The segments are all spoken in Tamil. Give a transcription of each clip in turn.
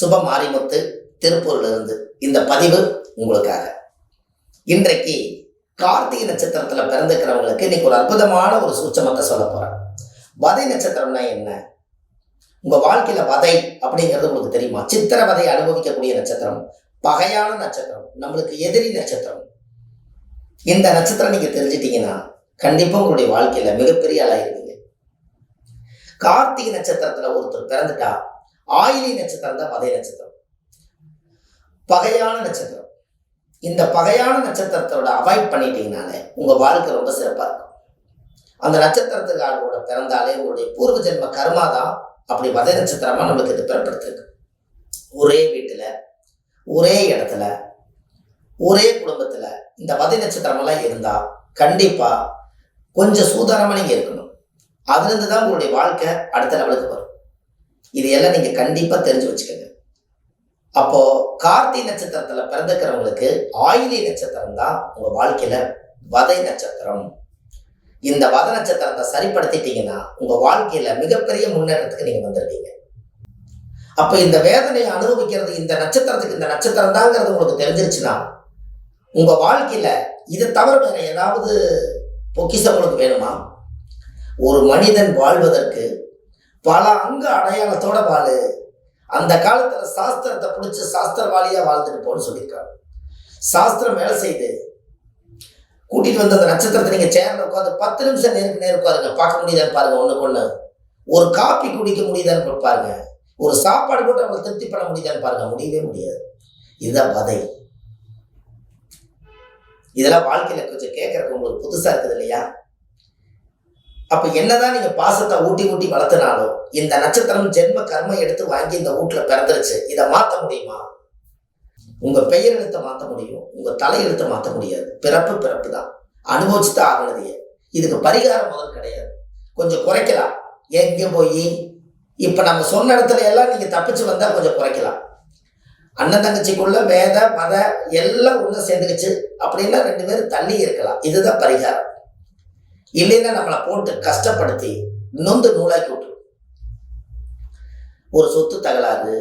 சுப மாரிமுத்து திருப்பூரிலிருந்து இந்த பதிவு உங்களுக்காக. இன்றைக்கு கார்த்திகை நட்சத்திரத்துல பிறந்துக்கிறவங்களுக்கு இன்னைக்கு ஒரு அற்புதமான ஒரு சூச்சமத்தை சொல்ல போறேன். வதை நட்சத்திரம்னா என்ன? உங்க வாழ்க்கையில வதை அப்படிங்கிறது உங்களுக்கு தெரியுமா? சித்திர வதை அனுபவிக்கக்கூடிய நட்சத்திரம் பகையான நட்சத்திரம் நம்மளுக்கு எதிரி நட்சத்திரம். இந்த நட்சத்திரம் நீங்க தெரிஞ்சிட்டீங்கன்னா கண்டிப்பா உங்களுடைய வாழ்க்கையில மிகப்பெரிய ஆளாயிருவீங்க கார்த்திகை நட்சத்திரத்துல ஒருத்தர் பிறந்துட்டா ஆயிலி நட்சத்திரம் தான் பதை நட்சத்திரம். பகையான நட்சத்திரம். இந்த பகையான நட்சத்திரத்தோட அவாய்ட் பண்ணிட்டீங்கனாலே உங்க வாழ்க்கை ரொம்ப சிறப்பா இருக்கும். அந்த நட்சத்திரத்துக்காரோட பிறந்தாலே உங்களுடைய பூர்வ ஜென்ம கர்மா தான் அப்படி வதை நட்சத்திரமா நம்மளுக்கு இது பிறப்படுத்திருக்கு. ஒரே வீட்டுல ஒரே இடத்துல ஒரே குடும்பத்துல இந்த வதை நட்சத்திரமெல்லாம் இருந்தால் இருந்தா கண்டிப்பா கொஞ்சம் சூதானமா நீங்க இருக்கணும். அதுலேருந்து தான் உங்களுடைய வாழ்க்கை அடுத்த லெவலுக்கு வரும். இது எல்லாம் நீங்க கண்டிப்பா தெரிஞ்சு வச்சுக்கோங்க. அப்போ கார்த்தி நட்சத்திரத்துல பிறந்துக்கிறவங்களுக்கு ஆயிலி நட்சத்திரம் தான் உங்க வாழ்க்கையில வதை நட்சத்திரம். இந்த வத நட்சத்திரத்தை சரிப்படுத்திட்டீங்கன்னா உங்க வாழ்க்கையில மிகப்பெரிய முன்னேற்றத்துக்கு நீங்க வந்திருக்கீங்க. அப்ப இந்த வேதனையை அனுபவிக்கிறது இந்த நட்சத்திரத்துக்கு இந்த நட்சத்திரம் தாங்கிறது உங்களுக்கு தெரிஞ்சிருச்சுன்னா உங்க வாழ்க்கையில இதை தவிர வேற ஏதாவது பொக்கிஷம் உங்களுக்கு வேணுமா? ஒரு மனிதன் வாழ்வதற்கு பல அங்க அடையாளத்தோட வாழு. அந்த காலத்துல சாஸ்திரத்தை பிடிச்சி சாஸ்திரவாளியா வாழ்ந்துட்டு போன்னு சொல்லியிருக்காங்க. சாஸ்திரம் வேலை செய்து. கூட்டிட்டு வந்த அந்த நட்சத்திரத்தை நீங்க சேர்ந்து உட்காந்து பத்து நிமிஷம் நேருக்கு நேர் உட்காருங்க. பார்க்க முடியுதான்னு பாருங்க ஒண்ணுக்கு ஒண்ணு. ஒரு காப்பி குடிக்க முடியுதான்னு பாருங்க. ஒரு சாப்பாடு போட்டு அவங்களை திருப்தி பண்ண முடியுதான்னு பாருங்க முடியவே முடியாது. இதுதான் பதை இதெல்லாம் வாழ்க்கையில கொஞ்சம் கேட்கறதுக்கு உங்களுக்கு புதுசா இருக்குது இல்லையா? அப்ப என்னதான் நீங்க பாசத்தை ஊட்டி ஊட்டி வளர்த்தினாலும் இந்த நட்சத்திரம் ஜென்ம கர்ம எடுத்து வாங்கி இந்த வீட்டுல பிறந்துருச்சு. இதை மாத்த முடியுமா? உங்க பெயர் எழுத்தை மாத்த முடியும். உங்க தலையெழுத்தை மாத்த முடியாது. பிறப்பு பிறப்பு தான் அனுபவிச்சு தான் ஆகணுதையே இதுக்கு பரிகாரம் முதல் கிடையாது. கொஞ்சம் குறைக்கலாம். எங்க போய்? இப்ப நம்ம சொன்ன இடத்துல எல்லாம் நீங்க தப்பிச்சு வந்தா கொஞ்சம் குறைக்கலாம். அண்ணன் தங்கச்சிக்குள்ள வேத மத எல்லாம் ஒண்ணு சேர்ந்துக்கிச்சு அப்படின்னா ரெண்டு பேரும் தள்ளி இருக்கலாம். இதுதான் பரிகாரம். இல்லைன்னா நம்மளை போட்டு கஷ்டப்படுத்தி நொந்து நூலாக்கி விட்டுரும். ஒரு சொத்து தகலாறு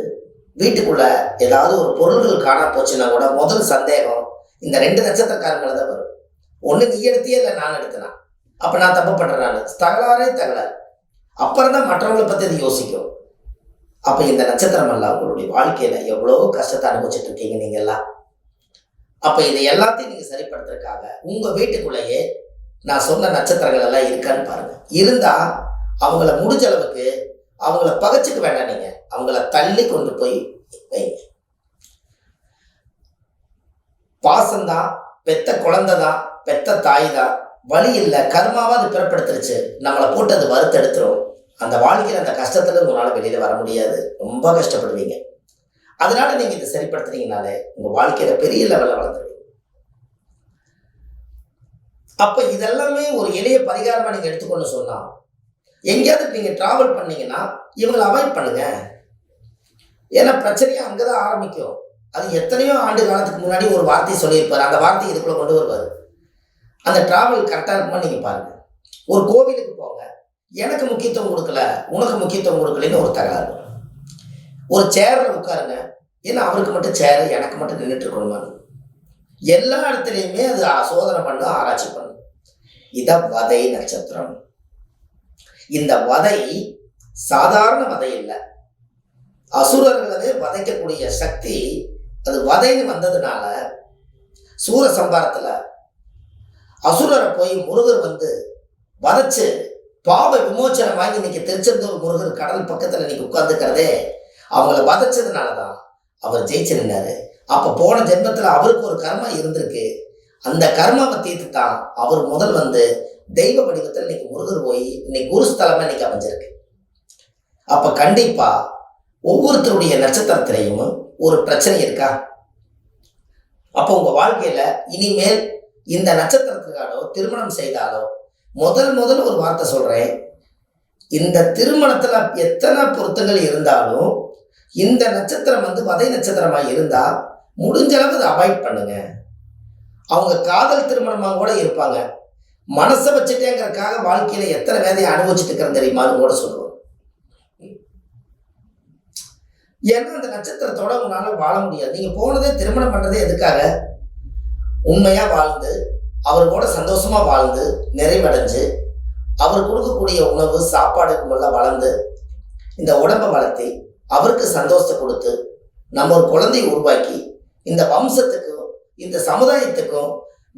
வீட்டுக்குள்ள ஏதாவது ஒரு பொருள்கள் காணா போச்சுன்னா கூட முதல் சந்தேகம் இந்த ரெண்டு நட்சத்திரக்காரங்களை தான் வரும். ஒன்று நீ எடுத்தியே இல்லை நான் எடுத்தனா? அப்போ நான் தப்பு பண்ணுறேன் நான். தகலாறு அப்புறம் தான் மற்றவங்களை பற்றி அது யோசிக்கும். அப்போ இந்த நட்சத்திரம் எல்லாம் உங்களுடைய வாழ்க்கையில் எவ்வளோ கஷ்டத்தை அனுபவிச்சுட்டு இருக்கீங்க நீங்க எல்லாம்? இதை எல்லாத்தையும் நீங்கள் சரிப்படுத்துறதுக்காக உங்கள் வீட்டுக்குள்ளேயே நான் சொன்ன நட்சத்திரங்கள் எல்லாம் இருக்கான்னு பாருங்க. இருந்தா அவங்கள முடிஞ்ச அளவுக்கு அவங்கள பகச்சுக்க வேண்டாம் நீங்க. அவங்கள தள்ளி கொண்டு போய் வைங்க. பாசம்தான் பெத்த குழந்தை தான் பெத்த தாய் தான். வழி இல்லை கர்மாவா அது பிறப்படுத்துருச்சு. நம்மளை போட்டு அது வறுத்தெடுத்துரும் அந்த வாழ்க்கையில் அந்த கஷ்டத்துல உங்களால் வெளியில வர முடியாது. ரொம்ப கஷ்டப்படுவீங்க. அதனால நீங்க இதை சரிப்படுத்துனீங்கனாலே உங்க வாழ்க்கையில பெரிய லெவலில் வளர்ந்துருவீங்க. அப்ப இதெல்லாமே ஒரு எளிய பரிகாரமா நீங்க எடுத்துக்கொண்டு சொன்னா எங்கேயாவது நீங்க டிராவல் பண்ணீங்கன்னா இவங்களை அவாய்ட் பண்ணுங்க. ஏன்னா பிரச்சனையும் அங்கதான் ஆரம்பிக்கும். அது எத்தனையோ ஆண்டு காலத்துக்கு முன்னாடி ஒரு வார்த்தை சொல்லியிருப்பார். அந்த வார்த்தை இதுக்குள்ள கொண்டு வருவார். அந்த டிராவல் கரெக்டாக இருக்குமா நீங்க பாருங்க. ஒரு கோவிலுக்கு போங்க. எனக்கு முக்கியத்துவம் கொடுக்கல உனக்கு முக்கியத்துவம் கொடுக்கலன்னு ஒரு தகராறு ஒரு சேரில் உட்காருங்க. ஏன்னா அவருக்கு மட்டும் சேர் எனக்கு மட்டும் நின்றுட்டு இருக்கணுமான்னு. எல்லா இடத்துலையுமே அது சோதனை பண்ணும் ஆராய்ச்சி பண்ணும் இத வதை நட்சத்திரம். இந்த வதை சாதாரண வதை இல்லை. அசுரர்களவே வதைக்கக்கூடிய சக்தி அது வதைன்னு வந்ததுனால சூர சம்பாரத்தில் அசுரரை போய் முருகர் வந்து வதைச்சு பாவ விமோச்சனம் வாங்கி இன்னைக்கு திருச்செந்தூர் முருகர் கடல் பக்கத்தில் இன்னைக்கு உட்காந்துக்கிறதே அவங்கள வதைச்சதுனால தான் அவர் ஜெயிச்சு நின்னாரு. அப்போ போன ஜென்மத்தில் அவருக்கு ஒரு கர்மா இருந்திருக்கு. அந்த கர்மாவை தீர்த்து தான் அவர் முதல் வந்து தெய்வ வடிவத்தில் இன்னைக்கு முருகர் போய் இன்னைக்கு குருஸ்தலமாக இன்னைக்கு அமைஞ்சிருக்கு. அப்போ கண்டிப்பாக ஒவ்வொருத்தருடைய நட்சத்திரத்திலையும் ஒரு பிரச்சனை இருக்கா? அப்போ உங்கள் வாழ்க்கையில் இனிமேல் இந்த நட்சத்திரத்துக்காரோ திருமணம் செய்தாலோ முதல் முதல் ஒரு வார்த்தை சொல்கிறேன் இந்த திருமணத்தில் எத்தனை பொருத்தங்கள் இருந்தாலும் இந்த நட்சத்திரம் வந்து வதை நட்சத்திரமாக இருந்தால் முடிஞ்ச அளவு அதை அவாய்ட் பண்ணுங்க. அவங்க காதல் திருமணமாக கூட இருப்பாங்க. மனசை வச்சுட்டேங்கிறதுக்காக வாழ்க்கையில எத்தனை வேதையை அனுபவிச்சுட்டு இருக்கிறேன் தெரியுமான்னு கூட சொல்லுவோம். ஏன்னா அந்த நட்சத்திரத்தோட உங்களால வாழ முடியாது. நீங்க போனதே திருமணம் பண்றதே எதுக்காக? உண்மையா வாழ்ந்து அவர் கூட சந்தோஷமா வாழ்ந்து நிறைவடைஞ்சு அவர் கொடுக்கக்கூடிய உணவு சாப்பாடு முள்ள வளர்ந்து இந்த உடம்பை வளர்த்தி அவருக்கு சந்தோஷத்தை கொடுத்து நம்ம ஒரு குழந்தையை உருவாக்கி இந்த வம்சத்துக்கும் இந்த சமுதாயத்துக்கும்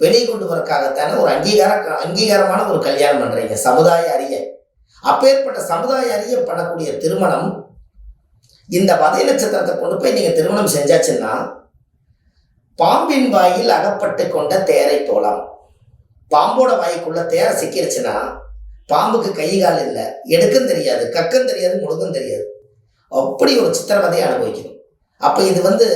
வெளியே கொண்டு வரக்காகத்தான ஒரு அங்கீகார அங்கீகாரமான ஒரு கல்யாணம் பண்றீங்க. சமுதாய அறிய அப்பேற்பட்ட சமுதாய அறிய பண்ணக்கூடிய திருமணம் இந்த வதை நட்சத்திரத்தை கொண்டு போய் நீங்க திருமணம் செஞ்சாச்சுன்னா பாம்பின் வாயில் அகப்பட்டு கொண்ட தேரை போலாம். பாம்போட வாய்க்குள்ள தேரை சிக்கிருச்சுன்னா பாம்புக்கு கை கால் இல்லை. எடுக்கும் தெரியாது கக்கம் தெரியாது முழுக்கும் தெரியாது. அப்படி ஒரு சித்திரவதையை அனுபவிக்கணும். அப்போ இது வந்து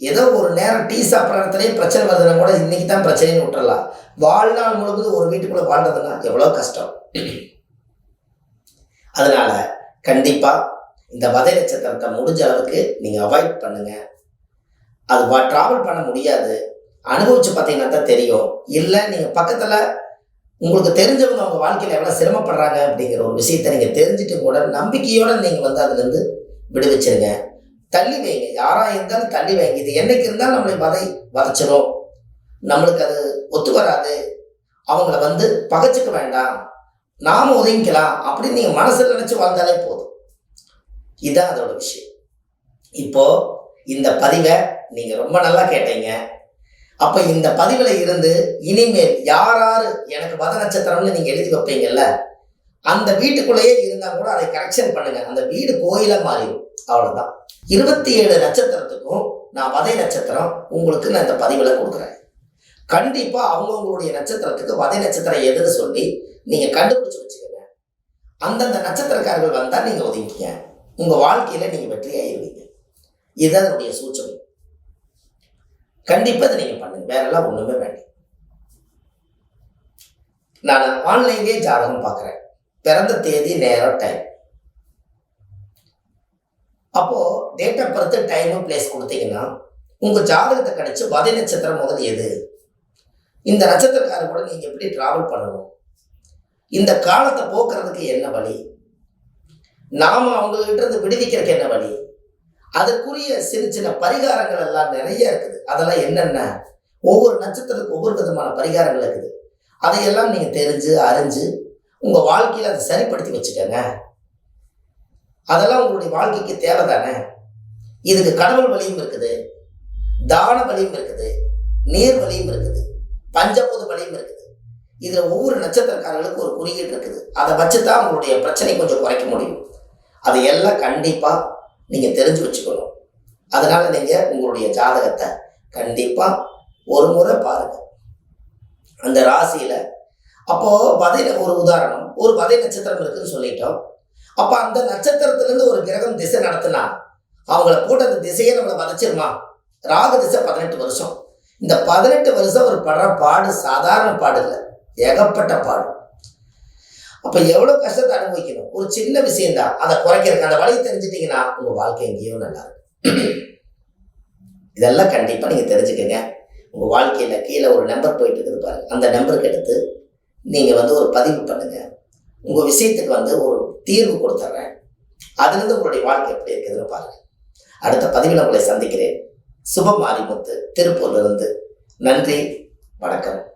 ஏதோ ஒரு நேரம் டீ சாப்பிட்ற இடத்துலயே பிரச்சனை வருதுன்னா கூட இன்னைக்கு தான் பிரச்சனைன்னு விட்டுறலாம். வாழ்நாள் முழுவதும் ஒரு வீட்டுக்குள்ளே வாழ்றதுன்னா எவ்வளோ கஷ்டம். அதனால கண்டிப்பாக இந்த வதை நட்சத்திரத்தை முடிஞ்ச அளவுக்கு நீங்கள் அவாய்ட் பண்ணுங்க. அது ட்ராவல் பண்ண முடியாது. அனுபவிச்சு பார்த்தீங்கன்னா தான் தெரியும். இல்லை நீங்கள் பக்கத்தில் உங்களுக்கு தெரிஞ்சவங்க அவங்க வாழ்க்கையில் எவ்வளோ சிரமப்படுறாங்க அப்படிங்கிற ஒரு விஷயத்தை நீங்கள் தெரிஞ்சுட்டு கூட நம்பிக்கையோடு நீங்கள் வந்து அதுலேருந்து விடுவிச்சிருங்க. தள்ளி வைங்க. யாராக இருந்தாலும் தள்ளி வைங்க. இது என்னைக்கு இருந்தாலும் நம்மளை வதை வதச்சிடும் நம்மளுக்கு அது ஒத்து வராது. அவங்கள வந்து பகைச்சிக்க வேண்டாம். நாம உதவிக்கலாம் அப்படின்னு நீங்கள் மனசில் நினச்சி வாழ்ந்தாலே போதும். இதுதான் அதோட விஷயம். இப்போ இந்த பதிவை நீங்கள் ரொம்ப நல்லா கேட்டீங்க. அப்போ இந்த பதிவில் இருந்து இனிமேல் யார் யார் எனக்கு மத நட்சத்திரம்னு நீங்கள் எழுதி வைப்பீங்கல்ல அந்த வீட்டுக்குள்ளேயே இருந்தால் கூட அதை கரெக்ஷன் பண்ணுங்க. அந்த வீடு கோயிலாக மாறிடும். அவ்வளோதான் இருபத்தி ஏழு நட்சத்திரத்துக்கும் நான் வதை நட்சத்திரம் உங்களுக்கு நான் இந்த பதிவில் கொடுக்குறேன். கண்டிப்பாக அவங்கவுங்களுடைய நட்சத்திரத்துக்கு வதை நட்சத்திரம் எதுன்னு சொல்லி நீங்கள் கண்டுபிடிச்சு வச்சுக்கோங்க. அந்தந்த நட்சத்திரக்காரர்கள் வந்தால் நீங்கள் ஒதுங்கிங்க உங்கள் வாழ்க்கையில் நீங்கள் வெற்றியாயிருவீங்க இதுதான் அதனுடைய சூச்சனை கண்டிப்பாக இதை நீங்கள் பண்ணுங்க. வேறெல்லாம் ஒன்றுமே வேண்டாம். நான் ஆன்லைன்லேயே ஜாதகம் பார்க்குறேன். பிறந்த தேதி நேரம் டைம் அப்போது டேட் ஆஃப் பர்த் டைமும் பிளேஸ் கொடுத்தீங்கன்னா உங்கள் ஜாதகத்தை கிடைச்சி வதை நட்சத்திரம் முதல் எது? இந்த நட்சத்திரக்காரர் கூட நீங்கள் எப்படி ட்ராவல் பண்ணணும்? இந்த காலத்தை போக்குறதுக்கு என்ன வழி? நாம அவங்ககிட்ட இருந்து விடுவிக்கிறதுக்கு என்ன வழி? அதற்குரிய சின்ன சின்ன பரிகாரங்கள் எல்லாம் நிறைய இருக்குது. அதெல்லாம் என்னென்ன? ஒவ்வொரு நட்சத்திரத்துக்கு ஒவ்வொரு விதமான பரிகாரங்கள் இருக்குது. அதையெல்லாம் நீங்கள் தெரிஞ்சு அறிஞ்சு உங்கள் வாழ்க்கையில் அதை சரிப்படுத்தி வச்சுக்கோங்க. அதெல்லாம் உங்களுடைய வாழ்க்கைக்கு தேவை தானே இதுக்கு கடவுள் வழியும் இருக்குது தான வழியும் இருக்குது நீர் வழியும் இருக்குது பஞ்சபூத வழியும் இருக்குது. இதுல ஒவ்வொரு நட்சத்திரக்காரர்களுக்கும் ஒரு குறியீடு இருக்குது. அதை வச்சு தான் உங்களுடைய பிரச்சனை கொஞ்சம் குறைக்க முடியும். அதையெல்லாம் கண்டிப்பா நீங்க தெரிஞ்சு வச்சுக்கணும். அதனால நீங்க உங்களுடைய ஜாதகத்தை கண்டிப்பா ஒரு முறை பாருங்க. அந்த ராசியில அப்போ வதை ஒரு உதாரணம் ஒரு வதை நட்சத்திரம் இருக்குன்னு சொல்லிட்டோம். அப்ப அந்த நட்சத்திரத்துல இருந்து ஒரு கிரகம் திசை நடத்தினா அவங்கள போட்ட அந்த திசையை நம்மளை வதச்சிருமா? ராக திசை பதினெட்டு வருஷம். இந்த பதினெட்டு வருஷம் ஒரு படுற பாடு சாதாரண பாடு இல்லை. ஏகப்பட்ட பாடு. அப்ப எவ்வளவு கஷ்டத்தை அனுபவிக்கணும்? ஒரு சின்ன விஷயம்தான் அதை குறைக்கிறதுக்கு அந்த வழியை தெரிஞ்சிட்டீங்கன்னா உங்க வாழ்க்கை எங்கேயோ நல்லா இருக்கும். இதெல்லாம் கண்டிப்பா நீங்க தெரிஞ்சுக்கங்க. உங்க வாழ்க்கையில கீழே ஒரு நம்பர் போயிட்டு இருக்குது பாருங்க. அந்த நம்பருக்கு எடுத்து நீங்க வந்து ஒரு பதிவு பண்ணுங்க. உங்க விஷயத்துக்கு வந்து ஒரு தீர்வு கொடுத்துட்றேன் அதுலேருந்து உங்களுடைய வாழ்க்கை எப்படி இருக்குதுன்னு பாருங்க. அடுத்த பதிவில் உங்களை சந்திக்கிறேன். சுபம் மாரிமுத்து திருப்பூர்லேருந்து நன்றி வணக்கம்.